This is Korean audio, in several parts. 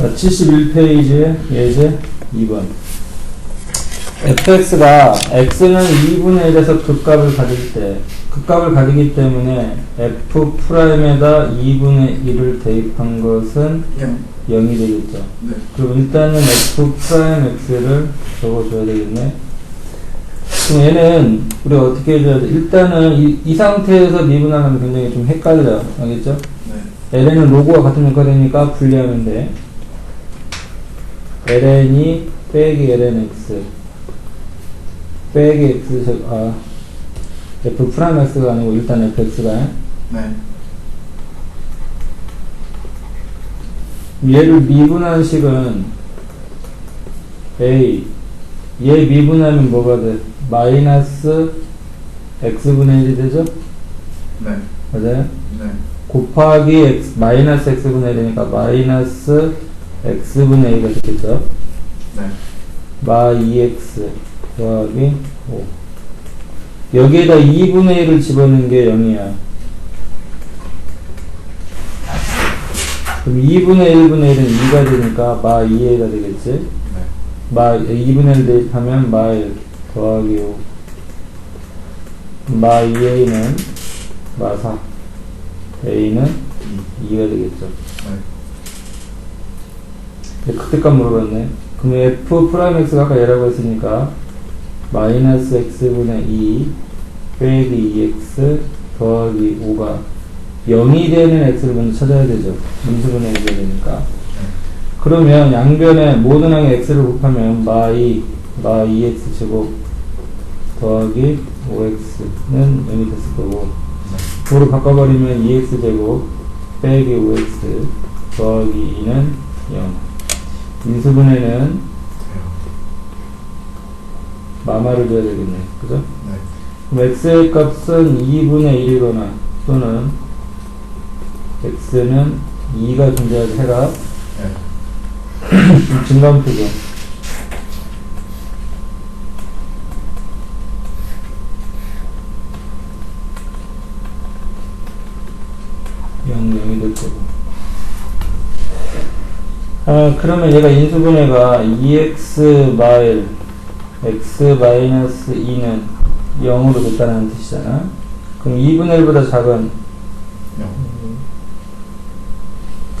자, 71페이지에 예제 2번. fx가 x는 2분의 1에서 극값을 가질 때, 극값을 가지기 때문에 f'에다 2분의 1을 대입한 것은 영. 0이 되겠죠. 네. 그럼 일단은 f'x를 적어줘야 되겠네. 그럼 얘는 우리가 어떻게 해줘야 돼? 일단은 이, 이 상태에서 미분하면 굉장히 좀 헷갈려요. 알겠죠? 네. ln은 로고가 같은 역할이니까 분리하면 돼. Ln이 빼기 lnx 빼기 x 저, 아 f 프라임 x가 아니고 일단 fx가 네. 얘를 미분한 식은 a 얘 미분하면 뭐가 돼? 마이너스 x분의 1이 되죠? 네. 맞아요? 네. 곱하기 x 마이너스 x분의 1이니까 마이너스 x분의 1이 되겠죠? 네. 마 2x 더하기 5 여기에다 2분의 1을 집어넣는 게 0이야 그럼 2분의 1분의 1은 2가 되니까 마 2a가 되겠지 네. 마 2분의 1 대입하면 마 1 더하기 5마 2a는 마 4 a는 2. 2가 되겠죠 네. 그때값 물어봤네. 그럼 f 프라임 x가 아까 얘라고 했으니까 마이너스 x분의 2 빼기 2x 더하기 5가 0이 되는 x를 먼저 찾아야 되죠. 분수분해 해야 되니까. 그러면 양변에 모든 항에 x를 곱하면 마2 마 2x 제곱 더하기 5x는 0이 됐을 거고 도로 바꿔버리면 2x 제곱 빼기 5x 더하기 2는 0 인수분해는. 마마를 줘야 되겠네. 그죠? 네. 그럼 x의 값은 2분의 1이거나 또는 x는 2가 존재하게 해라. 네. 증감표죠. 영 0이 될 거고. 아, 그러면 얘가 인수분해가 2x 마일 x 마이너스 2는 0으로 됐다는 뜻이잖아. 그럼 2분의 1보다 작은, 영.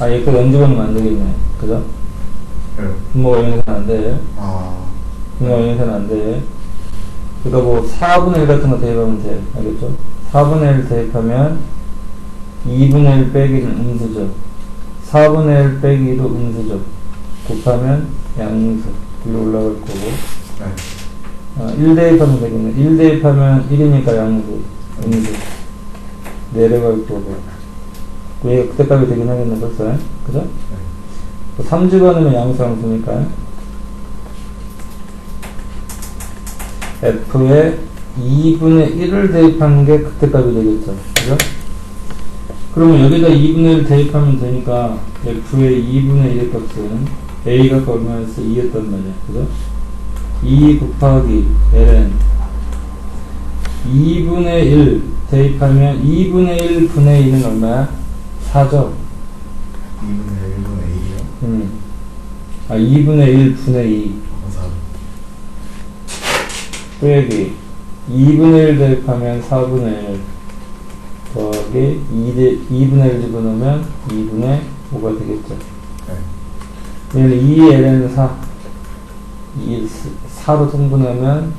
아, 얘거 0 집어넣으면 안 되겠네. 그죠? 네. 분모가 0에서는 안 돼. 아. 분모가 0에서는 안 돼. 그러니까 뭐 4분의 1 같은 거 대입하면 돼. 알겠죠? 4분의 1 대입하면 2분의 1 빼기는 음수죠. 4분의 1 빼기도 음수죠. 곱하면 양수. 위로 올라갈 거고. 네. 어, 1 대입하면 되겠네. 1 대입하면 1이니까 양수. 음수. 내려갈 거고. 왜 그때까지 되긴 하겠네, 벌써. 그죠? 네. 3 집어넣으면 양수 양수니까. F에 2분의 1을 대입하는 게 그때값이 되겠죠. 그죠? 그러면 여기다 2분의 1 대입하면 되니까 F의 2분의 1의 값은 A가 얼마였어? 2였단 말이야. 그죠? 2 곱하기 ln 2분의 1 대입하면 2분의 1 분의 2는 얼마야? 4죠? 2분의 1분의 2요. 음. 아, 2분의 1 분의 2 감사. 빼기 2분의 1 대입하면 4분의 1 더하기 2 대, 2분의 1 집어넣으면 2분의 5가 되겠죠. 네. 얘는 2ln은 4. 2, 4로 통분하면,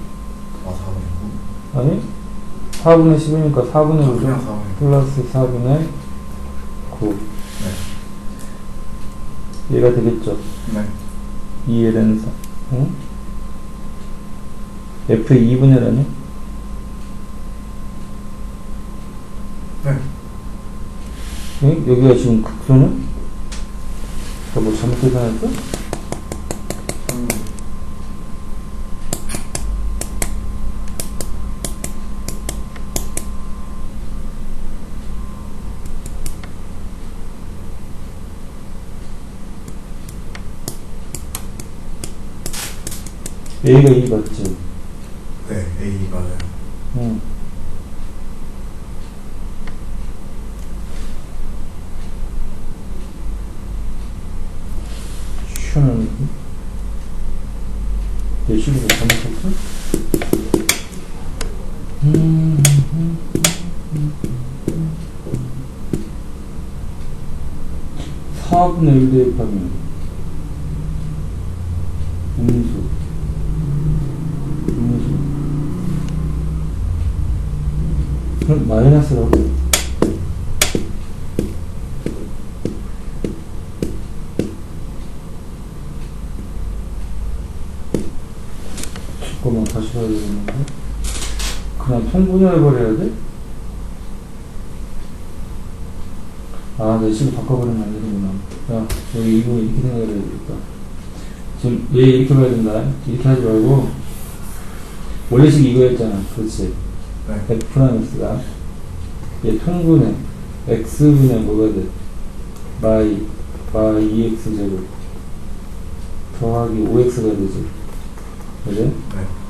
아, 4분의 9. 아니? 4분의 10이니까 4분의 아, 5죠. 그냥 4분의 9. 플러스 4분의 9. 네. 얘가 되겠죠. 네. 2ln 4. 응? f 2분의 1아 네. 응? 여기가 지금 극소는? 나뭐 잘못 계산했어? 3. A가 2 맞지? 네. A 맞아요. 응. Q는 내 식으로 잘못했어? 음, 4분의 1 대입하면 음수 음수. 그럼 마이너스라고? 잠깐만 다시 봐야 되겠는데 그냥 통분해버려야 돼? 아, 내 식을 바꿔버리면 안 되는구나. 야, 여기 이거 이렇게 생각해야 되겠다. 지금 얘 이렇게 봐야 된다. 이렇게 하지 말고, 원래식 이거였잖아. 그렇지. 네. F라는 X가. 얘 통분해. X분의 뭐가 돼? 마이, 마이 2X 제곱. 더하기 5X가 되지. 그래? 네.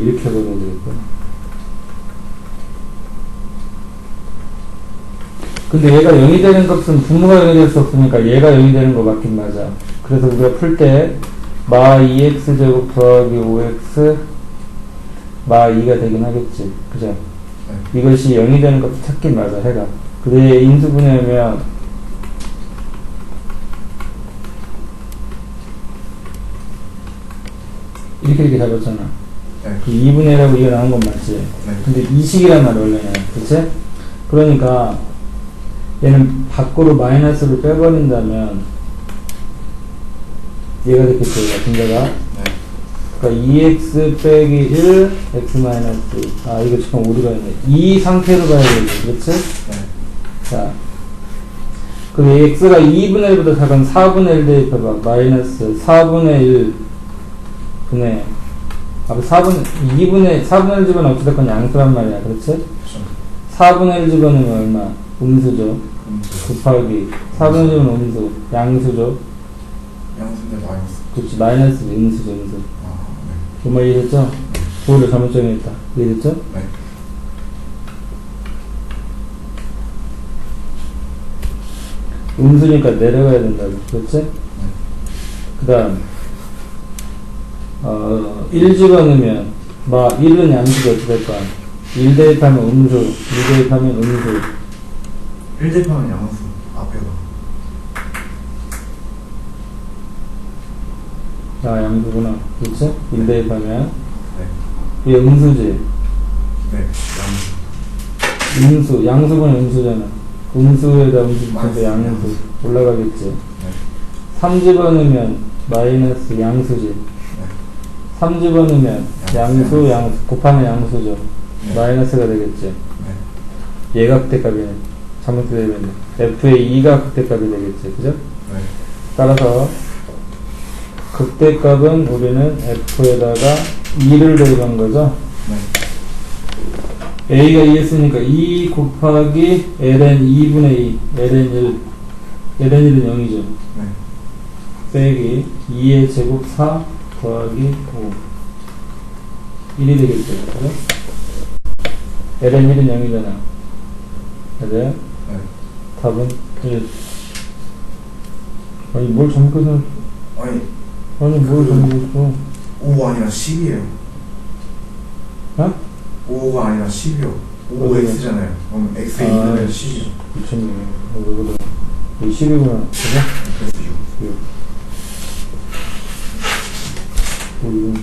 이렇게 해버려야 되겠다. 근데 얘가 0이 되는 값은 분모가 0이 될 수 없으니까 얘가 0이 되는 거 맞긴 맞아. 그래서 우리가 풀 때, 마 2x 제곱 더하기 5x, 마 2가 되긴 하겠지. 그죠? 네. 이것이 0이 되는 값 찾긴 맞아, 해가. 근데 인수분해하면, 이렇게 이렇게 잡았잖아. 네. 그 2분의 1하고 이거 나온 건 맞지? 네. 근데 이식이란 말이 원래는 그치? 그러니까 얘는 밖으로 마이너스를 빼버린다면 얘가 됐겠죠 얘가 분자가 네. 그러니까 2x 빼기 1 x 마이너스 아 이거 잠깐 오류가 있네 이 상태로 봐야 되지 그렇지? 네. 자 그럼 이 x가 2분의 1보다 작은 4분의 1 대입해봐 마이너스 4분의 1 분의 아 4분 2분의 4분의 1 집어는 어찌됐건 양수란 말이야 그렇지? 그렇죠. 4분의 1 집어넣으면 얼마? 음수죠. 음수. 곱하기 4분의 1은 음수. 양수죠. 양수인데 마이너스. 그렇지. 마이너스 음수죠. 음수. 아, 네. 정말 이해됐죠? 도를 잘못 정했다. 이해됐죠? 네. 음수니까 내려가야 된다고. 그렇지? 네. 그 다음, 어, 1 집어넣으면, 마, 1은 양수가 어찌될까? 1 대입하면 음수, 2 대입하면 음수. 1 대입하면 양수. 앞에가. 아, 양수구나. 그렇지? 1 대입하면. 네. 이게 음수지. 네. 양수. 음수, 양수분 음수잖아. 음수에다 음수 붙여서. 양수 올라가겠지. 네. 3 집어넣으면 마이너스 양수지. 네. 3 집어넣으면 양수, 양수, 곱하면 양수죠. 네. 마이너스가 되겠지. 네. 얘가 극대값이네. 잘못되면 f의 2가 극대값이 되겠지. 그죠? 네. 따라서 극대값은 우리는 f에다가 2를 대입한 거죠. 네. a가 2였으니까 2 곱하기 ln 2분의 2, ln 1, ln 1은 0이죠. 네. 빼기 2의 제곱 4 더하기 5 1이 되겠죠. 그죠? ln 1은 0이잖아. 그죠? 네. 답은 1. 아니 뭘 잘못해서 아니, 아니 뭘 그- 잘못했어 5가 아니라 10이에요. 어? 5가 아니라 10이요. 5 어디가? x잖아요. 그럼 x에 아, 2는 씨. 10이요. 미쳤네 어, 왜 그래 이 10이구나 그죠? 그래서 6. 어, 이건